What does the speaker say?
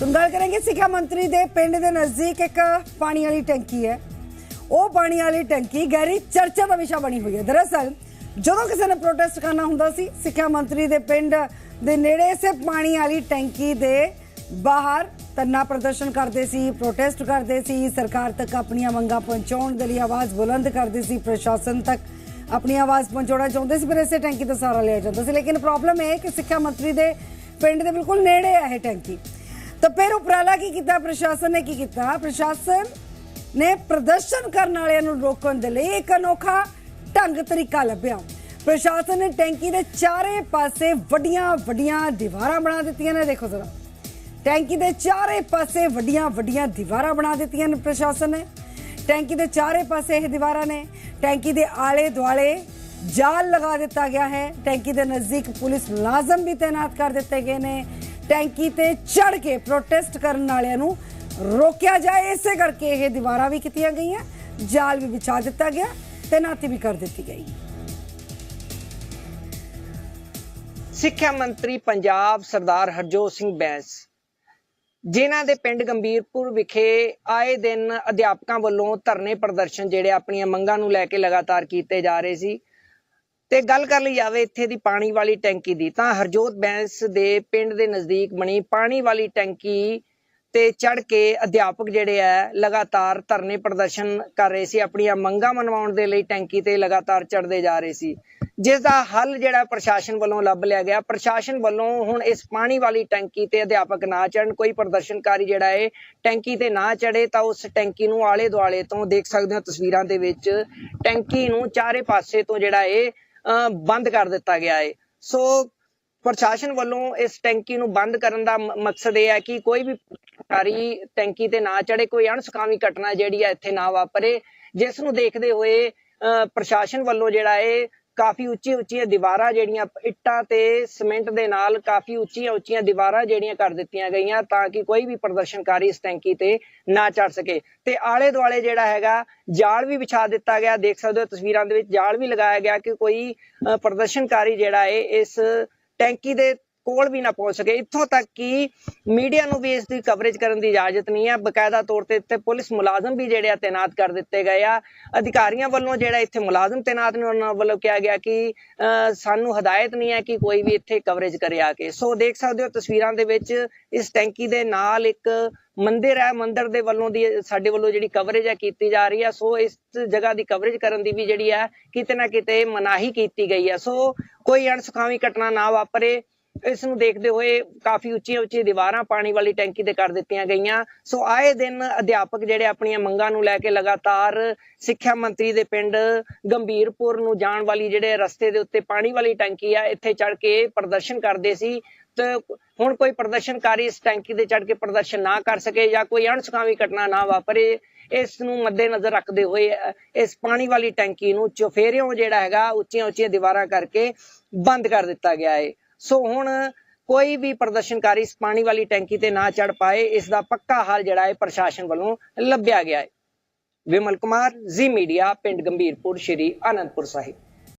ਹੁਣ ਗੱਲ ਕਰਾਂਗੇ ਸਿੱਖਿਆ ਮੰਤਰੀ ਦੇ ਪਿੰਡ ਦੇ ਨਜ਼ਦੀਕ ਇੱਕ ਪਾਣੀ ਵਾਲੀ ਟੈਂਕੀ ਹੈ। ਉਹ ਪਾਣੀ ਵਾਲੀ ਟੈਂਕੀ ਗਹਿਰੀ ਚਰਚਾ ਦਾ ਵਿਸ਼ਾ ਬਣੀ ਹੋਈ ਹੈ। ਦਰਅਸਲ, ਜਦੋਂ ਕਿਸੇ ਨੇ ਪ੍ਰੋਟੈਸਟ ਕਰਨਾ ਹੁੰਦਾ ਸੀ, ਸਿੱਖਿਆ ਮੰਤਰੀ ਦੇ ਪਿੰਡ ਦੇ ਨੇੜੇ ਸੇ ਪਾਣੀ ਵਾਲੀ ਟੈਂਕੀ ਦੇ ਬਾਹਰ ਧਰਨਾ ਪ੍ਰਦਰਸ਼ਨ ਕਰਦੇ ਸੀ ਪ੍ਰੋਟੈਸਟ ਕਰਦੇ ਸੀ, ਸਰਕਾਰ ਤੱਕ ਆਪਣੀਆਂ ਮੰਗਾਂ ਪਹੁੰਚਾਉਣ ਦੇ ਲਈ ਆਵਾਜ਼ ਬੁਲੰਦ ਕਰਦੇ ਸੀ, ਪ੍ਰਸ਼ਾਸਨ ਤੱਕ ਆਪਣੀ ਆਵਾਜ਼ ਪਹੁੰਚਾਉਣਾ ਚਾਹੁੰਦੇ ਸੀ ਪਰ ਇਸੇ ਟੈਂਕੀ ਦਾ ਸਹਾਰਾ ਲਿਆ ਜਾਂਦਾ ਸੀ। ਲੇਕਿਨ ਪ੍ਰੋਬਲਮ ਇਹ ਹੈ ਕਿ ਸਿੱਖਿਆ ਮੰਤਰੀ ਦੇ ਪਿੰਡ ਦੇ ਬਿਲਕੁਲ ਨੇੜੇ ਹੈ ਇਹ ਟੈਂਕੀ। ਤਾਂ ਫਿਰ ਉਪਰਾਲਾ ਕੀ ਕੀਤਾ? ਪ੍ਰਸ਼ਾਸਨ ਨੇ ਕੀ ਕੀਤਾ? ਪ੍ਰਸ਼ਾਸਨ ਨੇ ਪ੍ਰਦਰਸ਼ਨ ਕਰਨ ਵਾਲਿਆਂ ਨੂੰ ਰੋਕਣ ਦੇ ਲਈ ਇੱਕ ਅਨੋਖਾ ਢੰਗ ਤਰੀਕਾ ਲੱਭਿਆ। ਪ੍ਰਸ਼ਾਸਨ ਨੇ ਟੈਂਕੀ ਦੇ ਚਾਰੇ ਪਾਸੇ ਵੱਡੀਆਂ ਵੱਡੀਆਂ ਦੀਵਾਰਾਂ ਬਣਾ ਦਿੱਤੀਆਂ ਨੇ। ਦੇਖੋ ਜ਼ਰਾ। ਟੈਂਕੀ ਦੇ ਚਾਰੇ ਪਾਸੇ ਵੱਡੀਆਂ ਵੱਡੀਆਂ ਦੀਵਾਰਾਂ ਬਣਾ ਦਿੱਤੀਆਂ ਨੇ ਪ੍ਰਸ਼ਾਸਨ ਨੇ। ਟੈਂਕੀ ਦੇ ਚਾਰੇ ਪਾਸੇ ਇਹ ਦੀਵਾਰਾਂ ਨੇ। ਟੈਂਕੀ ਦੇ ਆਲੇ ਦੁਆਲੇ ਜਾਲ ਲਗਾ ਦਿੱਤਾ ਗਿਆ ਹੈ। ਟੈਂਕੀ ਦੇ ਨਜ਼ਦੀਕ ਪੁਲਿਸ ਮੁਲਾਜ਼ਮ ਵੀ ਤਾਇਨਾਤ ਕਰ ਦਿੱਤੇ ਗਏ ਨੇ। ਟੈਂਕੀ ਤੇ ਚੜ ਕੇ ਪ੍ਰੋਟੈਸਟ ਕਰਨ ਵਾਲਿਆਂ ਨੂੰ ਰੋਕਿਆ ਜਾਏ, ਇਸੇ ਕਰਕੇ ਇਹ ਦੀਵਾਰਾਂ ਵੀ ਕੀਤੀਆਂ ਗਈਆਂ, ਜਾਲ ਵੀ ਵਿਛਾ ਦਿੱਤਾ ਗਿਆ ਤੈਨਾਤੀ ਵੀ ਕਰ ਦਿੱਤੀ ਗਈ। ਸਿੱਖਿਆ ਮੰਤਰੀ ਪੰਜਾਬ ਸਰਦਾਰ ਹਰਜੋਤ ਸਿੰਘ ਬੈਂਸ, ਜਿਨ੍ਹਾਂ ਦੇ ਪਿੰਡ ਗੰਭੀਰਪੁਰ ਵਿਖੇ ਆਏ ਦਿਨ ਅਧਿਆਪਕਾਂ ਵੱਲੋਂ ਧਰਨੇ ਪ੍ਰਦਰਸ਼ਨ ਜਿਹੜੇ ਆਪਣੀਆਂ ਮੰਗਾਂ ਨੂੰ ਲੈ ਕੇ ਲਗਾਤਾਰ ਕੀਤੇ ਜਾ ਰਹੇ ਸੀ ਤੇ ਗੱਲ ਕਰ ਲਈ ਜਾਵੇ ਇੱਥੇ ਦੀ ਪਾਣੀ ਵਾਲੀ ਟੈਂਕੀ ਦੀ, ਤਾਂ ਹਰਜੋਤ ਬੈਂਸ ਦੇ ਪਿੰਡ ਦੇ ਨਜ਼ਦੀਕ ਬਣੀ ਪਾਣੀ ਵਾਲੀ ਟੈਂਕੀ ਤੇ ਚੜ ਕੇ ਅਧਿਆਪਕ ਜਿਹੜੇ ਆ ਲਗਾਤਾਰ ਧਰਨੇ ਪ੍ਰਦਰਸ਼ਨ ਕਰ ਰਹੇ ਸੀ, ਆਪਣੀਆਂ ਮੰਗਾਂ ਮਨਵਾਉਣ ਦੇ ਲਈ ਟੈਂਕੀ ਤੇ ਲਗਾਤਾਰ ਚੜਦੇ ਜਾ ਰਹੇ ਸੀ। ਜਿਸ ਦਾ ਹੱਲ ਜਿਹੜਾ ਪ੍ਰਸ਼ਾਸਨ ਵੱਲੋਂ ਲੱਭ ਲਿਆ ਗਿਆ, ਪ੍ਰਸ਼ਾਸਨ ਵੱਲੋਂ ਹੁਣ ਇਸ ਪਾਣੀ ਵਾਲੀ ਟੈਂਕੀ ਤੇ ਅਧਿਆਪਕ ਨਾ ਚੜਨ ਕੋਈ ਪ੍ਰਦਰਸ਼ਨਕਾਰੀ ਜਿਹੜਾ ਹੈ ਟੈਂਕੀ ਤੇ ਨਾ ਚੜੇ ਤਾਂ ਉਸ ਟੈਂਕੀ ਨੂੰ ਆਲੇ ਦੁਆਲੇ ਤੋਂ ਦੇਖ ਸਕਦੇ ਹੋ ਤਸਵੀਰਾਂ ਦੇ ਵਿੱਚ, ਟੈਂਕੀ ਨੂੰ ਚਾਰੇ ਪਾਸੇ ਤੋਂ ਜਿਹੜਾ ਹੈ ਬੰਦ ਕਰ ਦਿੱਤਾ ਗਿਆ ਹੈ ਸੋ ਪ੍ਰਸ਼ਾਸਨ ਵੱਲੋਂ ਇਸ ਟੈਂਕੀ ਨੂੰ ਬੰਦ ਕਰਨ ਦਾ ਮਕਸਦ ਇਹ ਹੈ ਕਿ ਕੋਈ ਵੀ ਕਾਰੀ ਟੈਂਕੀ ਤੇ ਨਾ ਚੜੇ ਕੋਈ ਅਣਸੁਖਾਵੀ ਘਟਨਾ ਜਿਹੜੀ ਹੈ ਇੱਥੇ ਨਾ ਵਾਪਰੇ। ਜਿਸ ਨੂੰ ਦੇਖਦੇ ਹੋਏ, ਅਹ, ਪ੍ਰਸ਼ਾਸਨ ਵੱਲੋਂ ਜਿਹੜਾ ਹੈ ਕਾਫੀ ਉੱਚੀ ਉੱਚੀਆਂ ਦੀਵਾਰਾਂ ਜਿਹੜੀਆਂ ਇੱਟਾਂ ਤੇ ਸੀਮੈਂਟ ਦੇ ਨਾਲ ਕਾਫੀ ਉੱਚੀਆਂ ਉੱਚੀਆਂ ਦੀਵਾਰਾਂ ਜਿਹੜੀਆਂ ਕਰ ਦਿੱਤੀਆਂ ਗਈਆਂ ਤਾਂ ਕਿ ਕੋਈ ਵੀ ਪ੍ਰਦਰਸ਼ਨਕਾਰੀ ਇਸ ਟੈਂਕੀ ਤੇ ਨਾ ਚੜ ਸਕੇ। ਤੇ ਆਲੇ ਦੁਆਲੇ ਜਿਹੜਾ ਹੈਗਾ, ਜਾਲ ਵੀ ਵਿਛਾ ਦਿੱਤਾ ਗਿਆ। ਦੇਖ ਸਕਦੇ ਹੋ ਤਸਵੀਰਾਂ ਦੇ ਵਿੱਚ ਜਾਲ ਵੀ ਲਗਾਇਆ ਗਿਆ ਕਿ ਕੋਈ ਪ੍ਰਦਰਸ਼ਨਕਾਰੀ ਜਿਹੜਾ ਹੈ ਇਸ ਟੈਂਕੀ ਦੇ ਕੋਲ ਵੀ ਨਾ ਪਹੁੰਚ ਸਕੇ। ਇੱਥੋਂ ਤੱਕ ਕਿ ਮੀਡੀਆ ਨੂੰ ਵੀ ਇਸ ਦੀ ਕਵਰੇਜ ਕਰਨ ਦੀ ਇਜਾਜ਼ਤ ਨਹੀਂ ਹੈ। ਬਕਾਇਦਾ ਤੌਰ ਤੇ ਇੱਥੇ ਪੁਲਿਸ ਮੁਲਾਜ਼ਮ ਵੀ ਜਿਹੜੇ ਆ ਤਾਇਨਾਤ ਕਰ ਦਿੱਤੇ ਗਏ ਆ। ਅਧਿਕਾਰੀਆਂ ਵੱਲੋਂ ਜਿਹੜਾ ਇੱਥੇ ਮੁਲਾਜ਼ਮ ਤਾਇਨਾਤ ਨੇ, ਉਹਨਾਂ ਵੱਲੋਂ ਕਿਹਾ ਗਿਆ ਕਿ ਸਾਨੂੰ ਹਦਾਇਤ ਨਹੀਂ ਹੈ ਕਿ ਕੋਈ ਵੀ ਇੱਥੇ ਕਵਰੇਜ ਕਰੇ ਆ ਕੇ। ਸੋ ਦੇਖ ਸਕਦੇ ਹੋ ਤਸਵੀਰਾਂ ਦੇ ਵਿੱਚ ਇਸ ਟੈਂਕੀ ਦੇ ਨਾਲ ਇੱਕ ਮੰਦਿਰ ਹੈ। ਮੰਦਿਰ ਦੇ ਵੱਲੋਂ ਦੀ, ਸਾਡੇ ਵੱਲੋਂ ਜਿਹੜੀ ਕਵਰੇਜ ਹੈ ਕੀਤੀ ਜਾ ਰਹੀ ਹੈ। ਸੋ ਇਸ ਜਗ੍ਹਾ ਦੀ ਕਵਰੇਜ ਕਰਨ ਦੀ ਵੀ ਜਿਹੜੀ ਹੈ, ਕਿਤੇ ਨਾ ਕਿਤੇ ਮਨਾਹੀ ਕੀਤੀ ਗਈ ਹੈ। ਸੋ ਕੋਈ ਅਣਸੁਖਾਵੀ ਘਟਨਾ ਨਾ ਵਾਪਰੇ। ਇਸ ਨੂੰ ਦੇਖਦੇ ਹੋਏ ਕਾਫੀ ਉੱਚੀਆਂ ਉੱਚੀਆਂ ਦੀਵਾਰਾਂ ਪਾਣੀ ਵਾਲੀ ਟੈਂਕੀ ਤੇ ਕਰ ਦਿੱਤੀਆਂ ਗਈਆਂ। ਸੋ ਆਏ ਦਿਨ ਅਧਿਆਪਕ ਜਿਹੜੇ ਆਪਣੀਆਂ ਮੰਗਾਂ ਨੂੰ ਲੈ ਕੇ ਲਗਾਤਾਰ ਸਿੱਖਿਆ ਮੰਤਰੀ ਦੇ ਪਿੰਡ ਗੰਭੀਰਪੁਰ ਨੂੰ ਜਾਣ ਵਾਲੀ ਜਿਹੜੇ ਰਸਤੇ ਦੇ ਉੱਤੇ ਪਾਣੀ ਵਾਲੀ ਟੈਂਕੀ ਆ, ਇੱਥੇ ਚੜ ਕੇ ਪ੍ਰਦਰਸ਼ਨ ਕਰਦੇ ਸੀ। ਤੇ ਹੁਣ ਕੋਈ ਪ੍ਰਦਰਸ਼ਨਕਾਰੀ ਇਸ ਟੈਂਕੀ ਤੇ ਚੜ ਕੇ ਪ੍ਰਦਰਸ਼ਨ ਨਾ ਕਰ ਸਕੇ ਜਾਂ ਕੋਈ ਅਣਸੁਖਾਵੀ ਘਟਨਾ ਨਾ ਵਾਪਰੇ, ਇਸ ਨੂੰ ਮੱਦੇਨਜ਼ਰ ਰੱਖਦੇ ਹੋਏ ਇਸ ਪਾਣੀ ਵਾਲੀ ਟੈਂਕੀ ਨੂੰ ਚੁਫੇਰਿਓਂ ਜਿਹੜਾ ਹੈਗਾ, ਉੱਚੀਆਂ ਉੱਚੀਆਂ ਦੀਵਾਰਾਂ ਕਰਕੇ ਬੰਦ ਕਰ ਦਿੱਤਾ ਗਿਆ ਹੈ ਸੋ ਹੁਣ ਕੋਈ ਵੀ ਪ੍ਰਦਰਸ਼ਨਕਾਰੀ ਇਸ ਪਾਣੀ ਵਾਲੀ ਟੈਂਕੀ ਤੇ ਨਾ ਚੜ ਪਾਏ, ਇਸ ਦਾ ਪੱਕਾ ਹੱਲ ਜਿਹੜਾ ਹੈ ਪ੍ਰਸ਼ਾਸਨ ਵੱਲੋਂ ਲੱਭਿਆ ਗਿਆ ਹੈ। ਵਿਮਲ ਕੁਮਾਰ, ਜ਼ੀ ਮੀਡੀਆ, ਪਿੰਡ ਗੰਭੀਰਪੁਰ, ਸ਼੍ਰੀ ਆਨੰਦਪੁਰ ਸਾਹਿਬ।